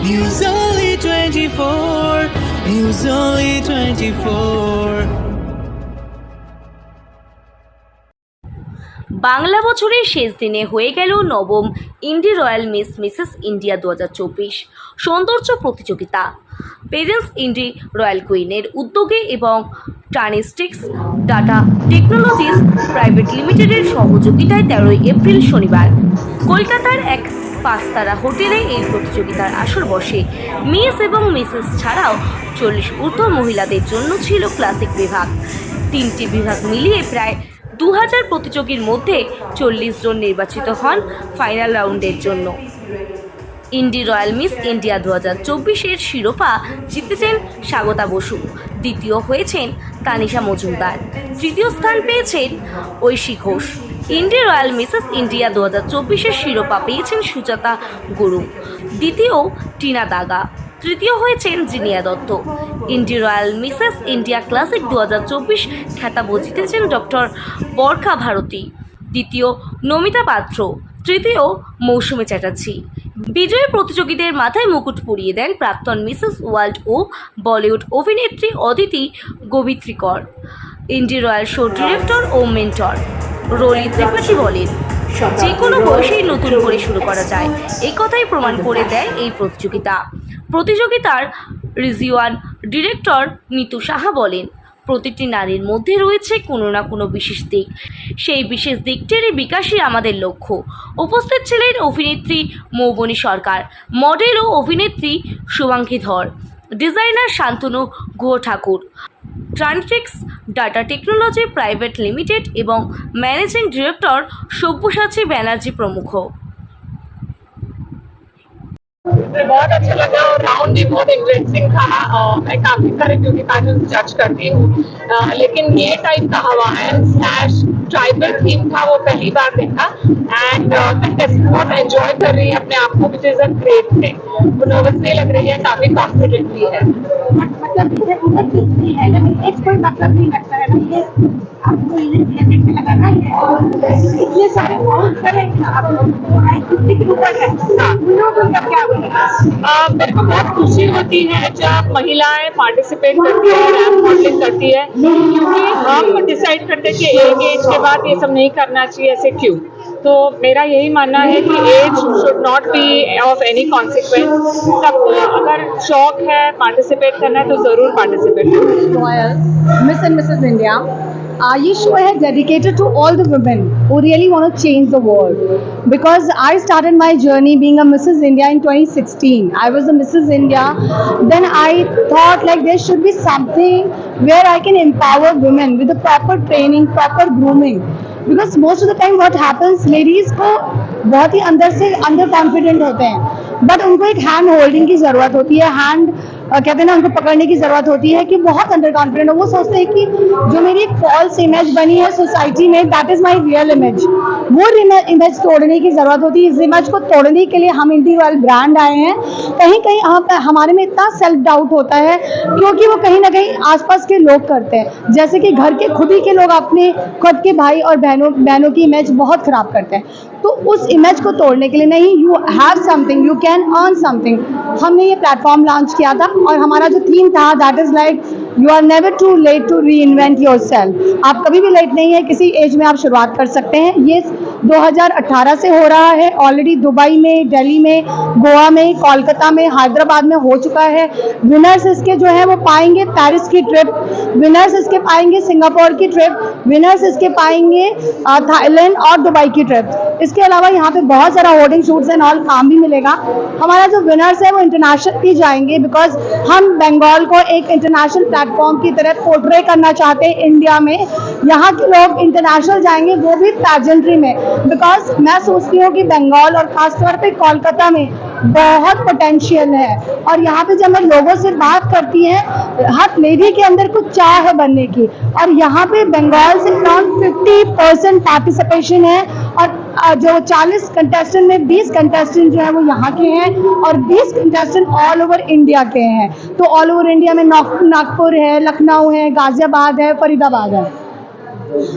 News Only 24. News Only 24. Bangla বছরের শেষ দিনে হয়ে গেল নবম Indi Royal miss Mrs India দু হাজার চব্বিশ সৌন্দর্য প্রতিযোগিতা পেরেন্টস ইন্ডি রয়্যাল কুইনের উদ্যোগে এবং ট্রানিস্টিক্স ডাটা টেকনোলজিস প্রাইভেট লিমিটেডের সহযোগিতায় তেরোই এপ্রিল শনিবার কলকাতার এক পাঁচতারা হোটেলে এই প্রতিযোগিতার আসর বসে। মিস এবং মিসেস ছাড়াও চল্লিশ ঊর্ধ্ব মহিলাদের জন্য ছিল ক্লাসিক বিভাগ। তিনটি বিভাগ মিলিয়ে প্রায় দু হাজার প্রতিযোগীর মধ্যে চল্লিশ জন নির্বাচিত হন ফাইনাল রাউন্ডের জন্য। ইন্ডি রয়্যাল মিস ইন্ডিয়া দু হাজার চব্বিশের শিরোপা জিতেছেন স্বাগতা বসু। দ্বিতীয় হয়েছেন তানিশা মজুমদার। তৃতীয় স্থান পেয়েছেন Aishi Ghosh. Indi Royal Mrs India দু হাজার চব্বিশের শিরোপা পেয়েছেন সুজাতা গুরু। দ্বিতীয় টিনা দাগা। তৃতীয় হয়েছেন Zinia Dutta. Indi Royal Mrs India classic দু হাজার চব্বিশ খেতাব জিতেছেন ডক্টর বরখা ভারতী। দ্বিতীয় নমিতা পাত্র। তৃতীয় মৌসুমী চ্যাটার্জি। বিজয়ী প্রতিযোগীদের মাথায় মুকুট পরিয়ে দেন প্রাক্তন মিসেস ওয়ার্ল্ড ও বলিউড অভিনেত্রী Aditi Govitrikar. Indi Royal show director ও মেন্টর। রলি ত্রিপাঠী বলেন যে কোনো বয়সেই নতুন করে শুরু করা যায়। এই কথাই প্রমাণ করে দেয় এই প্রতিযোগিতা। প্রতিযোগিতার রিজিওয়ান ডিরেক্টর নিতু সাহা বলেন, প্রতিটি নারীর মধ্যে রয়েছে কোনো না কোনো বিশেষ দিক। সেই বিশেষ দিকটিরই বিকাশই আমাদের লক্ষ্য। উপস্থিত ছিলেন অভিনেত্রী মৌবনী সরকার, মডেল ও অভিনেত্রী Shubhangi Dhar, designer Shantanu Guha Thakur. ট্রান্ট্রিক্স data technology private limited এবং ম্যানেজিং ডিরেক্টর সব্যসাচী ব্যানার্জি প্রমুখ बहुत अच्छा लगा और राउंड भी बहुत इंटरेस्टिंग था और मैं काफी सारे ब्यूटी पैटर्न जज करती हूँ अ, लेकिन ये टाइप का हवाइन स्लैश ट्राइबल थीम था वो पहली बार देखा। एंड बहुत एंजॉय कर रही है अपने आप को which is a great thing वो नर्वस नहीं लग रही है काफ़ी कॉन्फिडेंट भी है। मतलब है कोई मतलब नहीं लगता है ना आपको ये सारे है अ, मेरे को बहुत खुशी होती है जब महिलाएँ पार्टिसिपेट करती है मॉडलिंग करती है क्योंकि हम डिसाइड करते हैं कि एक एज के बाद ये सब नहीं करना चाहिए, ऐसे क्यों तो मेरा यही मानना है कि age should not be of any consequence सबको अगर शौक है पार्टिसिपेट करना है तो ज़रूर पार्टिसिपेट करना miss and Mrs Mrs. I U show है dedicated to all the women who really want to change the world because I start in my journey being a India in 2016 I was a Mrs India then I thought like there should be something where I can empower women with proper training proper grooming because most of the time what happens ladies को बहुत ही अंदर से under confident होते हैं. But उनको एक hand holding की ज़रूरत होती है. हैंड कहते हैं ना उनको पकड़ने की ज़रूरत होती है कि बहुत अंडर कॉन्फिडेंट हो। वो सोचते हैं कि जो मेरी एक फॉल्स इमेज बनी है सोसाइटी में that is my real image वो इमेज तोड़ने की ज़रूरत होती है। इस इमेज को तोड़ने के लिए हम इंडी रॉयल ब्रांड आए हैं। कहीं कहीं हम हमारे में इतना सेल्फ डाउट होता है, क्योंकि वो कहीं ना कहीं आसपास के लोग करते हैं। जैसे कि घर के, खुद ही के लोग अपने, खुद के भाई और बहनों बहनों की इमेज बहुत ख़राब करते हैं। तो उस इमेज को तोड़ने के लिए नहीं you have something you can earn something हमने ये प्लेटफॉर्म लॉन्च किया था। और हमारा जो थीम था that is like you are never too late to reinvent yourself आप कभी भी लेट नहीं है, किसी एज में आप शुरुआत कर सकते हैं। ये 2018 से हो रहा है। ऑलरेडी दुबई में, दिल्ली में, गोवा में, कोलकाता में, हैदराबाद में हो चुका है। विनर्स इसके जो है, वो पाएँगे पेरिस की ट्रिप विनर्स इसके पाएँगे सिंगापुर की ट्रिप विनर्स इसके पाएँगे थाईलैंड और दुबई की ट्रिप इसके अलावा यहाँ पे बहुत सारा होर्डिंग शूट्स एंड ऑल काम भी मिलेगा। हमारा जो विनर्स है, वो इंटरनेशनल भी जाएँगे बिकॉज़ हम बंगाल को एक इंटरनेशनल प्लेटफॉर्म की तरह पोर्ट्रे करना चाहते हैं इंडिया में। यहाँ के लोग इंटरनेशनल जाएँगे, वो भी पैजेंट्री में। बिकॉज़ मैं सोचती हूँ कि बंगाल और खासतौर पे कोलकाता में बहुत पोटेंशियल है। और यहाँ पे जब मैं लोगों से बात करती हैं, हर लेडी के अंदर कुछ चाह है बनने की। और यहाँ पे बंगाल से अराउंड 50 परसेंट पार्टिसिपेशन है। और जो 40 कंटेस्टेंट में 20 कंटेस्टेंट जो है वो यहाँ के हैं और 20 कंटेस्टेंट ऑल ओवर इंडिया के हैं तो ऑल ओवर इंडिया में नागपुर है लखनऊ है गाजियाबाद है फरीदाबाद है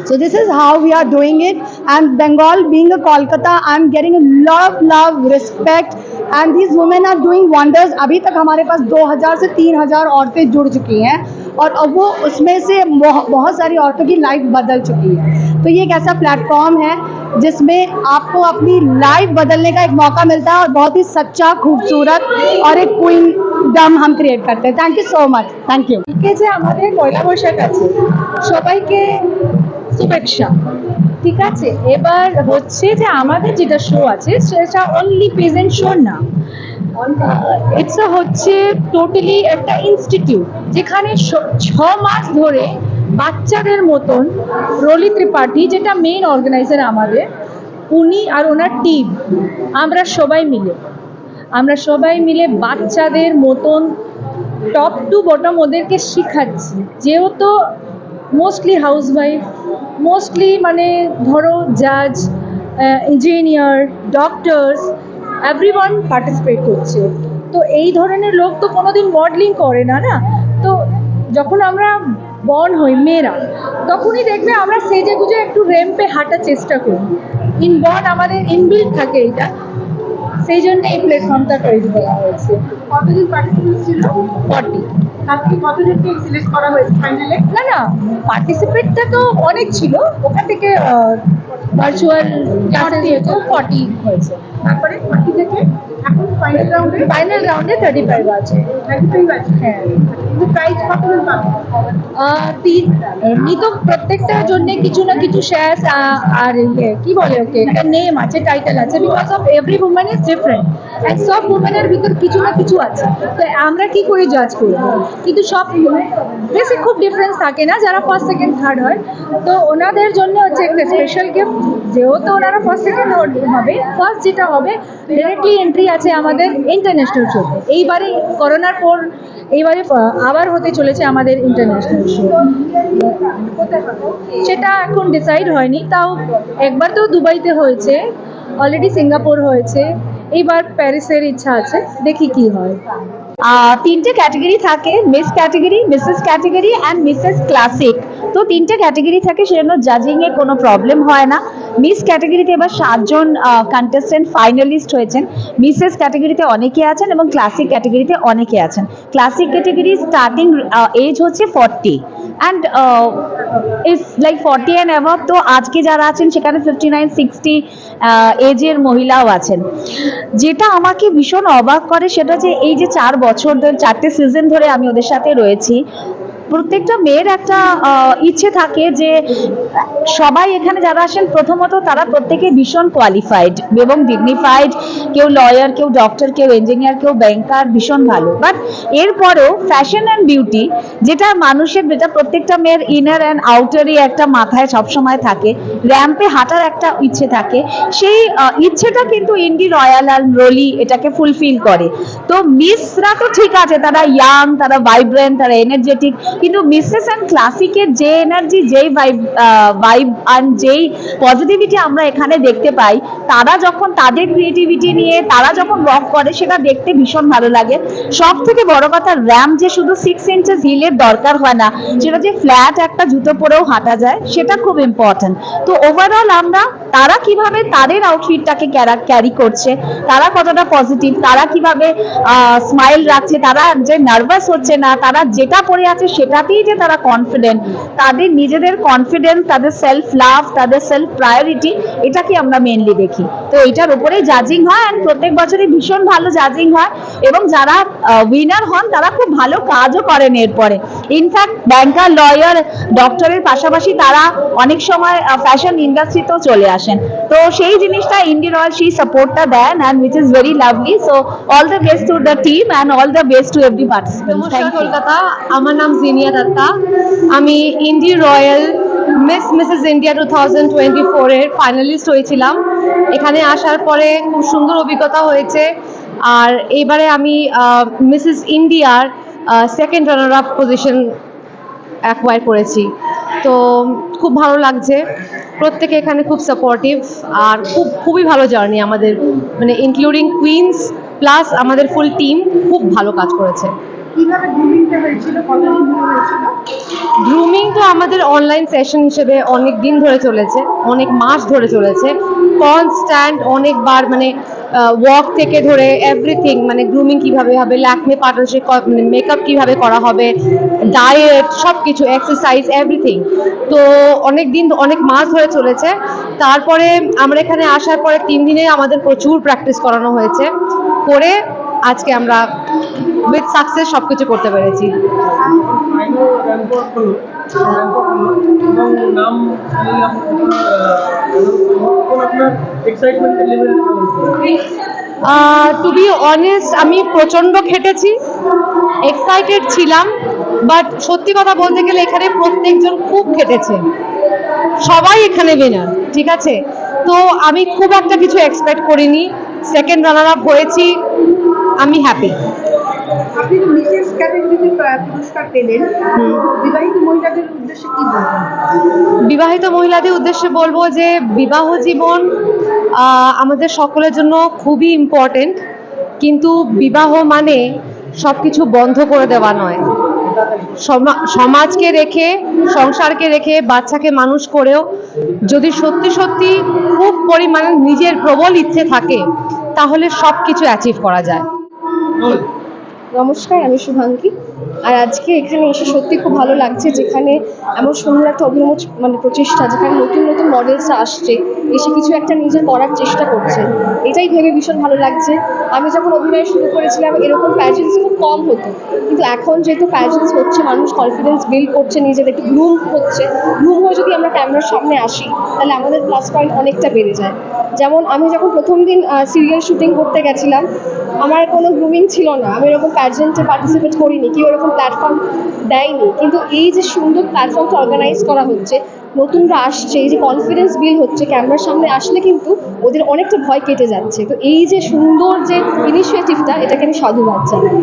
So this is how we are doing it. And Bengal, being a Kolkata, I'm getting a lot of love, respect, and these women are doing wonders. अभी तक हमारे पास 2000 से 3000 औरतें जुड़ चुकी हैं और अब वो उसमें से बहु- बहुत सारी औरतों की लाइफ बदल चुकी है तो ये एक ऐसा प्लेटफॉर्म है जिसमें आपको अपनी लाइफ बदलने का एक मौका मिलता है और बहुत ही सच्चा खूबसूरत और एक क्वीन डम हम क्रिएट करते हैं thank you so much thank you আজকে যে আমাদের পয়লা বৈশাখ আছে সবাইকে শুভেচ্ছা ঠিক আছে এবার হচ্ছে যে আমাদের যেটা শো আছে সেটা অনলি প্রেজেন্ট শো না ইটস হচ্ছে টোটালি একটা ইনস্টিটিউট যেখানে স- ছ মাস ধরে বাচ্চাদের মতন রলি ত্রিপাঠী, যেটা মেইন অর্গানাইজার আমাদের, উনি আর ওনার টিম আমরা সবাই মিলে। আমরা সবাই মিলে বাচ্চাদের মতন টপ টু বটম ওদেরকে শেখাচ্ছি। যেহেতু মোস্টলি হাউসওয়াইফ মোস্টলি মানে ধরো জাজ engineer doctors every one participate করছে। তো এই ধরনের লোক তো কোনোদিন মডেলিং করে না না? তো যখন আমরা বর্ন হই মেয়েরা তখনই দেখবে আমরা সেজে গুজে একটু র্যাম্পে হাঁটার চেষ্টা করি। ইন ইনবর্ন আমাদের ইনবিল্ড থাকে এটা সেই জন্য এই প্ল্যাটফর্মটা তৈরি করা হয়েছে। কতদিন পার্টিসিপেন্ট ছিল? ফর্টি তারপরে কতজনকে সিলেক্ট করা হয়েছে ফাইনালে না না পার্টিসিপেটটা তো অনেক ছিল। ওখান থেকে ভার্চুয়াল ক্লাসেস ফর্টি হয়েছে। তারপরে বাকি থেকে এখন ফাইনাল রাউন্ডে ফাইনাল রাউন্ডে থার্টি ফাইভ আছে থার্টি ফাইভ আছে হ্যাঁ কিন্তু প্রাইজ কতজন পাবে আহ, তিন এমনি তো প্রত্যেকটার জন্য কিছু না কিছু শেয়ার আর ইয়ে কি বলে ওকে একটা নেম আছে টাইটেল আছে because of every women is different and সব উমেনের ভিতর কিছু না কিছু আছে। তো আমরা কি করে জাজ করব? কিন্তু সব বেশি খুব ডিফারেন্স থাকে না, যারা ফার্স্ট সেকেন্ড থার্ড হয়। তো ওনাদের জন্য হচ্ছে একটা স্পেশাল গিফট যেহেতু ওনারা ফার্স্ট সেকেন্ড হবে ফার্স্ট যেটা হবে ডিরেক্টলি এন্ট্রি আছে আমাদের ইন্টারন্যাশনাল শো এইবারে করোনার পর, এইবারে আবার হতে চলেছে আমাদের ইন্টারন্যাশনাল শো সেটা এখন ডিসাইড হয়নি, তাও একবার তো দুবাইতে হয়েছে অলরেডি সিঙ্গাপুর হয়েছে। এইবার প্যারিসের ইচ্ছা আছে, দেখি কি হয়। তিনটে ক্যাটাগরি থাকে, miss category, Mrs category and Mrs classic. তো তিনটে ক্যাটাগরি থাকে, সেজন্য জাজিংয়ে কোনো প্রবলেম হয় না। মিস ক্যাটাগরিতে এবার সাতজন কন্টেস্টেন্ট ফাইনালিস্ট হয়েছেন। মিসেস ক্যাটাগরিতে অনেকে আছেন এবং ক্লাসিক ক্যাটাগরিতে অনেকে আছেন। ক্লাসিক ক্যাটাগরি স্টার্টিং এজ হচ্ছে forty and if like forty and above তো আজকে যারা আছেন, সেখানে ফিফটি নাইন সিক্সটি এজের মহিলাও আছেন। যেটা আমাকে ভীষণ অবাক করে, সেটা যে এই যে চার বছর ধরে, চারটে সিজন ধরে আমি ওদের সাথে রয়েছি। প্রত্যেকটা মেয়ের একটা ইচ্ছে থাকে যে সবাই এখানে যারা আসেন, প্রথমত তারা প্রত্যেকে ভীষণ কোয়ালিফাইড এবং ডিগনিফাইড কেউ লয়ার কেউ ডক্টর কেউ ইঞ্জিনিয়ার কেউ ব্যাংকার ভীষণ ভালো। বাট এরপরেও ফ্যাশন অ্যান্ড বিউটি যেটা মানুষের, যেটা প্রত্যেকটা মেয়ের ইনার অ্যান্ড আউটারই একটা মাথায় সবসময় থাকে র্যাম্পে হাঁটার একটা ইচ্ছে থাকে, সেই ইচ্ছেটা কিন্তু ইন্ডি রয়্যাল আর রোলি এটাকে ফুলফিল করে। তো মিসরা তো ঠিক আছে, তারা ইয়াং তারা ভাইব্রেন্ট তারা এনার্জেটিক কিন্তু মিসেস অ্যান্ড ক্লাসিকের যে এনার্জি যেই ভাইব ভাইব অ্যান্ড যেই পজিটিভিটি আমরা এখানে দেখতে পাই, তারা যখন তাদের ক্রিয়েটিভিটি নিয়ে, তারা যখন রক করে, সেটা দেখতে ভীষণ ভালো লাগে। সব থেকে বড় কথা র্যাম যে শুধু সিক্স ইঞ্চেস হিলের দরকার হয় না, সেটা যে ফ্ল্যাট একটা জুতো পরেও হাঁটা যায়, সেটা খুব ইম্পর্ট্যান্ট তো ওভারঅল আমরা তারা কীভাবে তাদের আউটফিটটাকে ক্যারি করছে? তারা কতটা পজিটিভ তারা কীভাবে স্মাইল রাখছে? তারা যে নার্ভাস হচ্ছে না, তারা যেটা পরে আছে সেটাতেই যে তারা কনফিডেন্ট তাদের নিজেদের কনফিডেন্স তাদের সেলফ লাভ তাদের সেলফ প্রায়োরিটি এটাকে আমরা মেনলি দেখি? তো এটার উপরেই জাজিং হয় অ্যান্ড প্রত্যেক বছরই ভীষণ ভালো জাজিং হয়। এবং যারা উইনার হন, তারা খুব ভালো কাজও করেন এরপরে। ইনফ্যাক্ট ব্যাংকার লয়ার ডক্টরের পাশাপাশি তারা অনেক সময় ফ্যাশন ইন্ডাস্ট্রিতেও চলে আসেন। তো সেই জিনিসটা ইন্ডি রয়্যাল সেই সাপোর্টটা then and which is very lovely so all the best to the team and all the best to every participant thank you Kolkata. আমার নাম জিনিয়া দত্তা। আমি Indie royal miss Mrs India two thousand twenty ফোরের finalist হয়েছিলাম। এখানে আসার পরে খুব সুন্দর অভিজ্ঞতা হয়েছে। আর এবারে আমি মিসেস ইন্ডিয়ার second runner up position acquire করেছি। তো খুব ভালো লাগছে। প্রত্যেকে এখানে খুব সাপোর্টিভ আর খুব খুবই ভালো জার্নি আমাদের মানে ইনক্লুডিং কুইন্স প্লাস আমাদের ফুল টিম খুব ভালো কাজ করেছে। গ্রুমিং তো আমাদের অনলাইন সেশন হিসেবে অনেক দিন ধরে চলেছে অনেক মাস ধরে চলেছে। কনস্ট্যান্ট অনেকবার মানে ওয়াক থেকে ধরে এভরিথিং মানে গ্রুমিং কীভাবে হবে, ল্যাকমে পার্টনারশিপ মানে মেকআপ কীভাবে করা হবে ডায়েট সব কিছু এক্সারসাইজ এভরিথিং তো অনেক দিন, অনেক মাস ধরে চলেছে। তারপরে আমরা এখানে আসার পরে তিন দিনে আমাদের প্রচুর প্র্যাকটিস করানো হয়েছে। করে আজকে আমরা উইথ সাকসেস সব কিছু করতে পেরেছি। টু বি অনেস্ট আমি প্রচণ্ড খেটেছি এক্সাইটেড ছিলাম বাট সত্যি কথা বলতে গেলে এখানে প্রত্যেকজন খুব খেটেছে। সবাই এখানে উইনার ঠিক আছে? তো আমি খুব একটা কিছু এক্সপেক্ট করিনি। সেকেন্ড রানার আপ হয়েছি, আমি হ্যাপি আপনি তো মিসেস ক্যাটাগরিতে পুরস্কার পেলেন। বিবাহিত মহিলাদের উদ্দেশ্যে কি বলবেন? বিবাহিত মহিলাদের উদ্দেশ্যে বলব যে বিবাহ জীবন আমাদের সকলের জন্য খুবই ইম্পর্টেন্ট কিন্তু বিবাহ মানে সব কিছু বন্ধ করে দেওয়া নয়। সমা- সমাজকে রেখে সংসারকে রেখে বাচ্চাকে মানুষ করেও যদি সত্যি সত্যি খুব পরিমাণে নিজের প্রবল ইচ্ছে থাকে তাহলে সব কিছু অ্যাচিভ করা যায়। নমস্কার আমি শুভাঙ্কি আর আজকে এখানে এসে সত্যি খুব ভালো লাগছে যেখানে এমন সুন্দর একটা অভিনব মানে প্রচেষ্টা যেখানে নতুন নতুন মডেলসরা আসছে, এসে কিছু একটা নিজের করার চেষ্টা করছে। এটাই ভেবে ভীষণ ভালো লাগছে। আমি যখন অভিনয় শুরু করেছিলাম, এরকম প্যাজেন্টস খুব কম হতো। কিন্তু এখন যেহেতু প্যাজেন্টস হচ্ছে, মানুষ কনফিডেন্স বিল্ড করছে নিজের একটু গ্রুম হচ্ছে গ্রুম হয়ে যদি আমরা ক্যামেরার সামনে আসি, তাহলে আমাদের প্লাস পয়েন্ট অনেকটা বেড়ে যায়। যেমন আমি যখন প্রথম দিন সিরিয়াল শুটিং করতে গেছিলাম, আমার কোনো গ্রুমিং ছিল না। আমি এরকম প্যাজেন্টে পার্টিসিপেট করিনি, কেউ এরকম প্ল্যাটফর্ম দেয়নি। কিন্তু এই যে সুন্দর প্ল্যাটফর্মটা অর্গানাইজ করা হচ্ছে নতুনরা আসছে এই যে কনফিডেন্স বিল হচ্ছে ক্যামেরার সামনে আসলে কিন্তু ওদের অনেকটা ভয় কেটে যাচ্ছে। তো এই যে সুন্দর যে ইনিশিয়েটিভটা এটাকে আমি সাধুবাদ জানাই।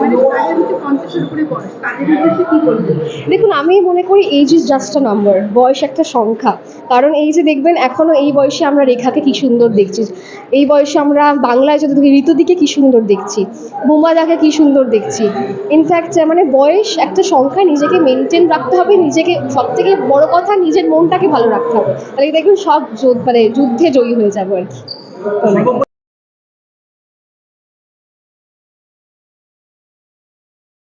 মানে মানে দেখুন আমি মনে করি age is just a number বয়স একটা সংখ্যা। কারণ এই যে দেখবেন এখনও এই বয়সে আমরা রেখাকে কি সুন্দর দেখছি। এই বয়সে আমরা বাংলায় যদি দেখি ঋতুদিকে কি সুন্দর দেখছি বোমাদাকে কি সুন্দর দেখছি। ইনফ্যাক্ট মানে বয়স একটা সংখ্যা নিজেকে মেনটেন রাখতে হবে, নিজেকে সব থেকে বড় কথা নিজের মনটাকে ভালো রাখতে হবে। তাহলে দেখবেন সব মানে যুদ্ধে জয়ী হয়ে যাব আর কি।